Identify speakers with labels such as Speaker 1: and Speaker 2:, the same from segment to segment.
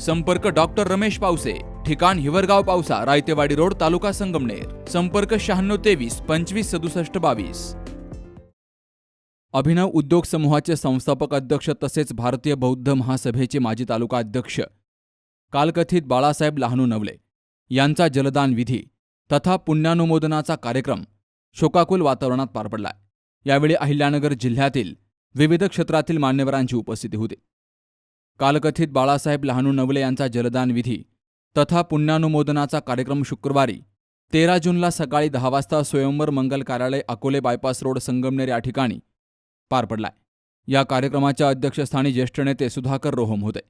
Speaker 1: संपर्क डॉक्टर रमेश पावसे ठिकाण हिवरगाव पावसा रायतेवाडी रोड तालुका संगमनेर. संपर्क शहाण्णव तेवीस पंचवीस सदुसष्ट बावीस. अभिनव उद्योग समूहाचे संस्थापक अध्यक्ष तसेच भारतीय बौद्ध महासभेचे माजी तालुका अध्यक्ष कालकथित बाळासाहेब लहानू नवले यांचा जलदान विधी तथा पुण्यानुमोदनाचा कार्यक्रम शोकाकुल वातावरणात पार पडला. यावेळी अहिल्यानगर जिल्ह्यातील विविध क्षेत्रातील मान्यवरांची उपस्थिती होती. कालकथित बाळासाहेब लहानू नवले यांचा जलदान विधी तथा पुण्यानुमोदनाचा कार्यक्रम शुक्रवारी तेरा जूनला सकाळी दहा वाजता स्वयंवर मंगल कार्यालय अकोले बायपास रोड संगमनेर या ठिकाणी पार पडलाय. या कार्यक्रमाच्या अध्यक्षस्थानी ज्येष्ठ नेते सुधाकर रोहम होते.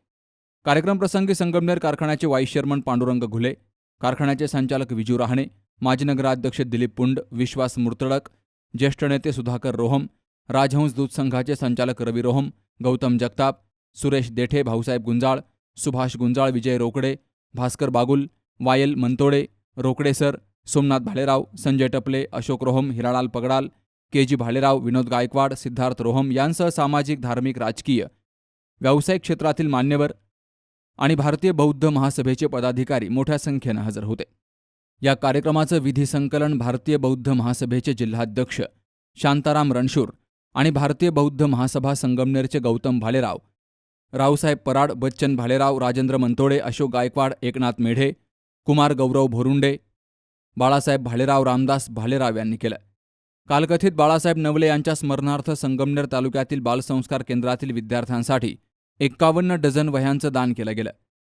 Speaker 1: कार्यक्रम प्रसंगी संगमनेर कारखान्याचे वाईस चेअरमन पांडुरंग घुले कारखान्याचे संचालक विजू रहाणे माजी नगराध्यक्ष दिलीप पुंड विश्वास मुर्तडक ज्येष्ठ नेते सुधाकर रोहम राजहंस दूध संघाचे संचालक Ravi Roham Gautam Jagtap Suresh Dethe Bhausaheb Gunjal Subhash Gunjal Vijay Rokade Bhaskar Bagul Wayal Mantode Rokade sir Somnath Bhalerao Sanjay Tapale Ashok Roham Hiralal Pagdal K G Bhalerao Vinod Gaikwad Siddharth Roham यांसह सामाजिक धार्मिक राजकीय व्यावसायिक क्षेत्रातील मान्यवर आणि भारतीय बौद्ध महासभेचे पदाधिकारी मोठ्या संख्येनं हजर होते. या कार्यक्रमाचं विधी संकलन भारतीय बौद्ध महासभेचे जिल्हाध्यक्ष शांताराम रणशूर आणि भारतीय बौद्ध महासभा संगमनेरचे गौतम भालेराव रावसाहेब पराड बच्चन भालेराव राजेंद्र मंतोडे अशोक गायकवाड एकनाथ मेढे कुमार गौरव भोरुंडे बाळासाहेब भालेराव रामदास भालेराव यांनी केलं. कालकथित बाळासाहेब नवले यांच्या स्मरणार्थ संगमनेर तालुक्यातील बालसंस्कार केंद्रातील विद्यार्थ्यांसाठी एक्कावन्न डझन वह्यांचं दान केलं गेलं.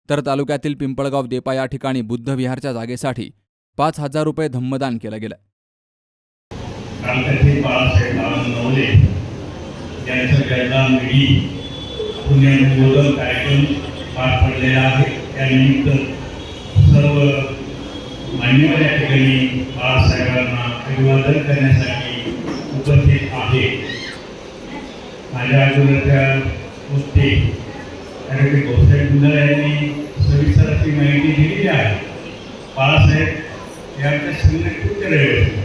Speaker 1: तर तालुक्यातील पिंपळगाव देपा या ठिकाणी बुद्धविहारच्या जागेसाठी पाच हजार रुपये धम्मदान केलं गेलं.
Speaker 2: कालकथित बाळासाहेब नवले यांचं जयदान विधी कार्यक्रम पार पडलेला आहे. त्यानिमित्त सर्व मान्यवर या ठिकाणी बाळासाहेबांना अभिवादन करण्यासाठी उपस्थित आहे. माझ्या अगोदरच्या गोष्टी ॲडव्होकेट भाऊसाहेब गुंजाळ यांनी सविस्तर अशी माहिती दिलेली आहे. बाळासाहेब हे आमच्या संघटनेचे रहिवासी.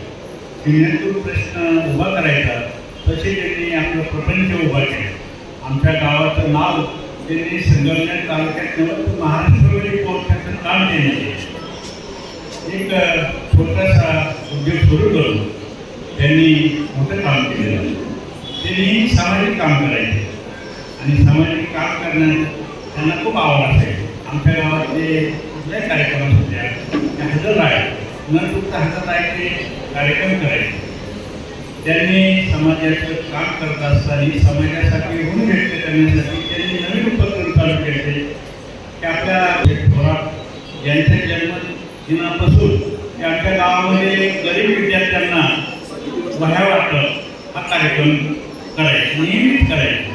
Speaker 2: जिल्ह्यातून प्रश्न उभा करायचा. तसे त्यांनी आपलं प्रपंच उभा केला. आमच्या गावाचं नाव त्यांनी संगमनेर तालुक्यात नव्हे तर महाराष्ट्रमध्ये पोहोचण्याचं काम एक छोटासा उद्योग सुरू करून त्यांनी मोठं काम केलेलं आहे. ते सामाजिक काम करायचे. आणि सामाजिक काम करण्यात त्यांना खूप आवड असायची. आमच्या गावात जे कुठल्याही कार्यक्रम होत्या त्या हजर राहायचे. न चुकता हजर राहायचे कार्यक्रम करायचे. त्यांनी समाजाचं काम करत असताना समाजासाठी ऋण व्यक्त करण्यासाठी त्यांनी नवीन उपक्रम चालू केले. की आपल्या थोरात यांच्या जन्मदिनापासून ते आपल्या गावामध्ये गरीब विद्यार्थ्यांना वह्या वाटप हा कार्यक्रम करायचा नियमित करायचा.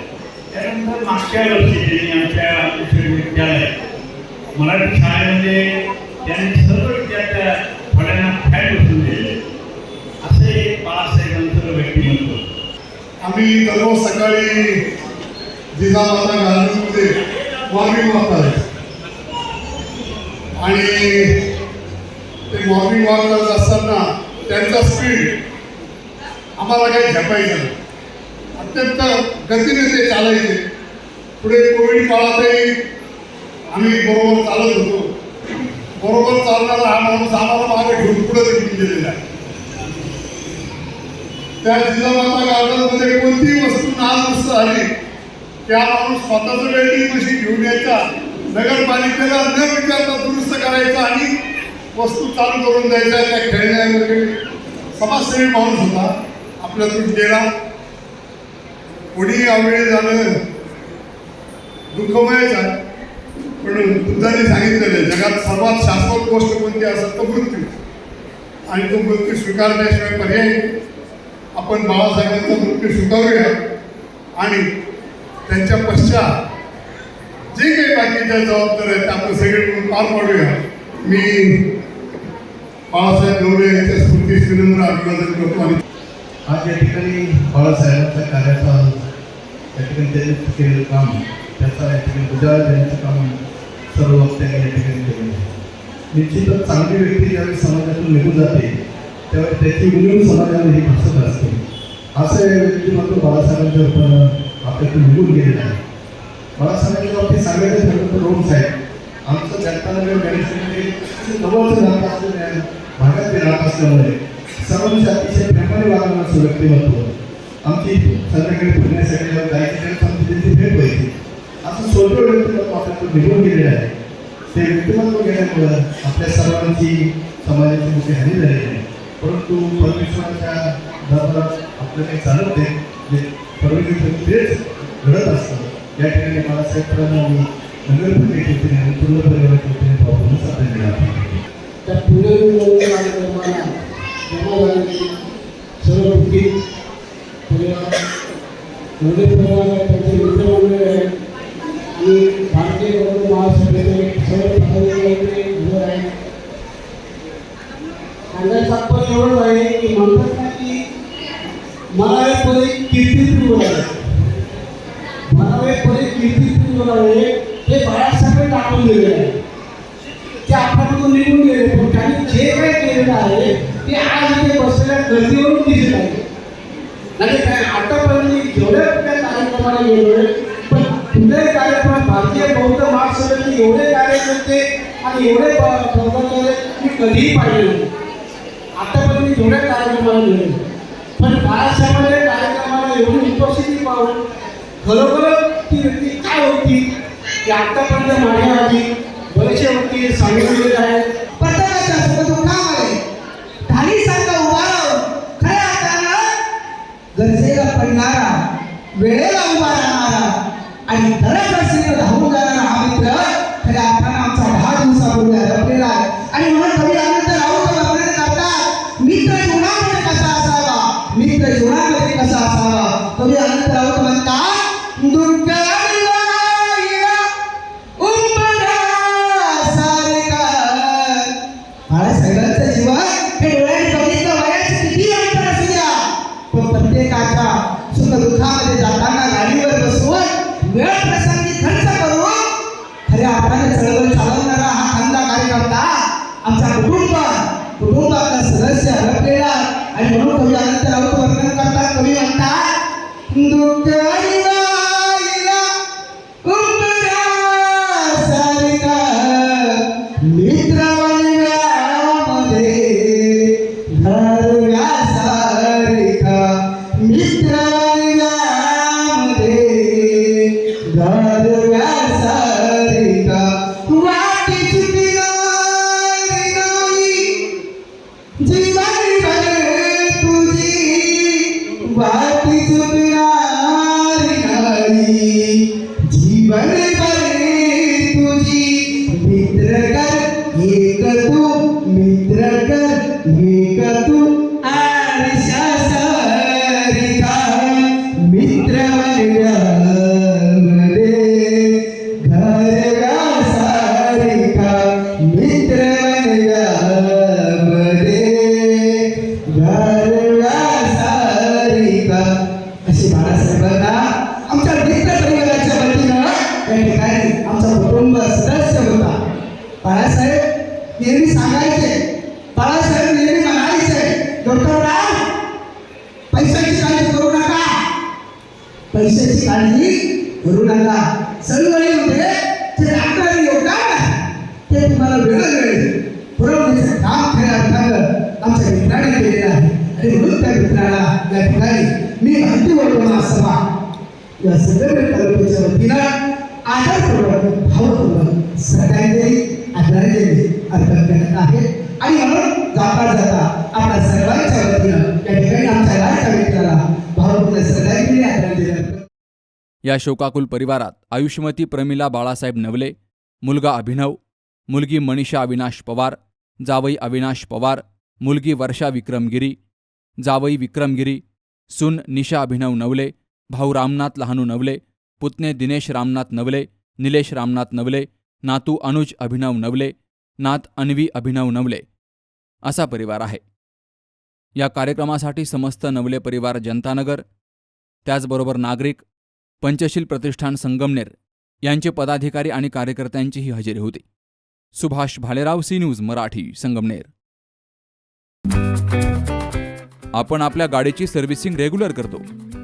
Speaker 2: त्यानंतर मागच्या वर्षी त्यांनी आमच्या विश्वविद्यालयात मराठी शाळेमध्ये त्यांनी सर्व विद्यार्थ्या थोड्यांना फॅट बसून दिले असे एक बाळासाहेबांचं व्यक्तिमत्व
Speaker 3: आम्ही दररोज सकाळी जिजामाता गार्डनमध्ये मॉर्निंग वॉक करायचो आणि ते मॉर्निंग वॉकला जात असताना त्यांचा स्पीड आम्हाला काही झेपायचं अत्यंत गतीने ते चालायचे. पुढे कोविड काळातही आम्ही बरोबर चालत होतो. बरोबर चालणारा हा माणूस आम्हाला मागे घेऊन पुढे देखील गेलेला आहे. त्या जिजामाता गार्डनमध्ये कोणतीही वस्तू नाल वस्तू आली त्या माणूस स्वतःचं वेल्डिंग मशीन घेऊन यायचा नगरपालिकेला न विचारता दुरुस्त करायचा आणि वस्तू चालू करून द्यायचा त्या खेळण्या वगैरे समाजसेवी माणूस होता आपल्यातून गेला. कोणी यावेळी झालं दुःखमयच आहे पण बुद्धाने सांगितलेलं आहे जगात सर्वात शाश्वत गोष्ट कोणती असेल तो मृत्यू. आणि तो मृत्यू स्वीकारण्याशिवाय पर्याय आपण बाळासाहेबांचा मृत्यू स्वीकारूया. आणि त्यांच्या पश्चात जे काही बाकीच्या जबाबदाऱ्या आहेत आपण सगळे मिळून पार पाडूया. मी बाळासाहेब नवरे यांच्या स्मृती श्रीनंद्र अभिवादन करतो आणि
Speaker 4: आज या ठिकाणी बाळासाहेबांच्या कार्याचा या ठिकाणी त्यांनी केलेलं काम त्याचा या ठिकाणी उजाळा देण्याचं काम सर्व त्यांनी या ठिकाणी केलेलं आहे. निश्चितच चांगली व्यक्ती ज्यावेळी समाजातून निघून जाते त्यावेळी त्याची उणीव समाजाला ही भासत. असते असं हे व्यक्तिमत्व बाळासाहेबांच्या रूपानं आपल्याकडे निघून गेलेलं आहे मला बाळासाहेबांच्या बाबतीत सांगायचं ठरलं तर रोम साहेब. आमचं जनतानगर गणेश मंदिर जवळचं राहत असलेल्या भागात ते राहत असल्यामुळे सर्वांचे अतिशय प्रेमाने वागणं असं व्यक्तिमत्व. आमची संध्याकाळी फिरण्यासाठी जायची आमची त्यांची भेट व्हायची. असं सोडवं व्यक्तिमत्व आपल्याकडून निघून गेलेलं आहे. ते व्यक्तिमत्व गेल्यामुळं आपल्या सर्वांची समाजाची मोठी हानी झालेली आहे. परंतु परमेश्वराच्या दरबारात आपलं काही चालत नाही. जे परमेश्वर तेच घडत असतं या ठिकाणी बाळासाहेबांना मी नगरपालिकेच्या वतीने आणि पूर्ण परिवाराच्या वतीने पाहूनच आपल्याला
Speaker 5: त्या पुढे कार्यक्रमाला जमा झालेली सर्व व्यक्ती परिवार एवढे परिवार आहे त्यांचे मित्रमंडळी एवढे प- पदाधिकारी मी कधीही पाहिले नाही. आतापर्यंत जेवढ्या कार्यक्रमाला गेले पण बाळासाहेबांच्या कार्यक्रमाला एवढी उपस्थिती पाहून खरोखर ती व्यक्ती काय होती की आतापर्यंत माझ्या आधी बरेचसे व्यक्ती सांगितलेले आहेत.
Speaker 6: प्रत्येकाच्या सुखदुःखामध्ये ढालीसारखा उभा राहून खऱ्या अर्थानं गरजेला पडणारा वेळेला उभा राहणारा आणि गरज असेल धावून जाणारा हा मित्र या ठिकाणी आमचा कुटुंब सदस्य होता. बाळासाहेब नेहमी सांगायचे बाळासाहेब नेहमी म्हणायचे डॉक्टर पैशाची काळजी करू नका. पैशाची काळजी करू नका. चळवळीमध्ये जे डॉक्टर योगदान आहे ते तुम्हाला वेगळं मिळेल. पुरवण्याचं काम खऱ्या अर्थानं आमच्या मित्राने केलेलं आहे. आणि म्हणून त्या मित्राला या ठिकाणी मी भारती वर्तमान सभा या सगळ्या तालुक्याच्या वतीनं आदरपूर्वक भावपूर्वक श्रद्धांजली आदरांजली अर्पण करत आहे. आणि म्हणून जाता जाता आपल्या सर्वांच्या वतीनं या ठिकाणी आमच्या लाडक्या मित्राला भावपूर्ण श्रद्धांजली आदरांजली
Speaker 1: या शोकाकुल परिवारात आयुष्यमती प्रमिला बाळासाहेब नवले मुलगा अभिनव मुलगी मनीषा अविनाश पवार जावई अविनाश पवार मुलगी वर्षा विक्रमगिरी जावई विक्रमगिरी सून निशा अभिनव नवले भाऊ रामनाथ लहानू नवले पुतणे दिनेश रामनाथ नवले निलेश रामनाथ नवले नातू अनुज अभिनव नवले नात अन्वी अभिनव नवले. असा परिवार आहे. या कार्यक्रमासाठी समस्त नवले परिवार जनतानगर त्याचबरोबर नागरिक पंचशील प्रतिष्ठान संगमनेर यांचे पदाधिकारी आणि कार्यकर्त्यांचीही हजेरी होती. Subhash Bhalerao C news Marathi Sangamner. आपण आपल्या गाडीची सर्व्हिसिंग रेग्युलर करतो.